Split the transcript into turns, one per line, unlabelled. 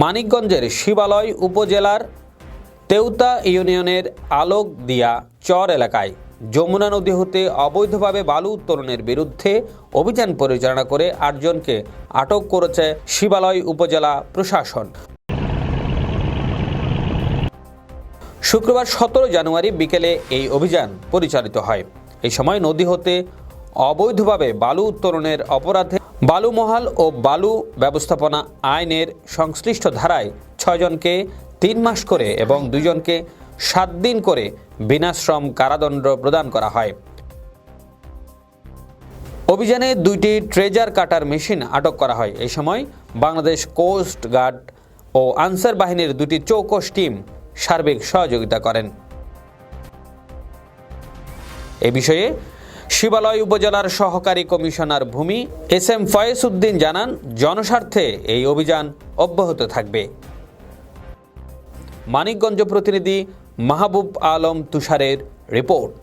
মানিকগঞ্জের শিবালয় উপজেলার তেউতা ইউনিয়নের আলোক দিয়া চর এলাকায় যমুনা নদী হতে অবৈধভাবে বালু উত্তোলনের বিরুদ্ধে অভিযান পরিচালনা করে আটজনকে আটক করেছে শিবালয় উপজেলা প্রশাসন। শুক্রবার সতেরো জানুয়ারি বিকেলে এই অভিযান পরিচালিত হয়। এই সময় নদী হতে অবৈধভাবে বালু উত্তোলনের অপরাধে বালুমহাল ও বালু ব্যবস্থাপনা আইনের সংশ্লিষ্ট ধারায় ছয়জনকে তিন মাস করে এবং দুজনকে সাত দিন করে বিনাশ্রম কারাদণ্ড প্রদান করা হয়। অভিযানে দুইটি ট্রেজার কাটার মেশিন আটক করা হয়। এই সময় বাংলাদেশ কোস্ট গার্ড ও আনসার বাহিনীর দুটি চৌকস টিম সার্বিক সহযোগিতা করেন। এ বিষয়ে শিবালয় উপজেলার সহকারী কমিশনার ভূমি এস এম ফয়েজ উদ্দিন জানান, জনস্বার্থে এই অভিযান অব্যাহত থাকবে। মানিকগঞ্জ প্রতিনিধি মাহবুব আলম তুষারের রিপোর্ট।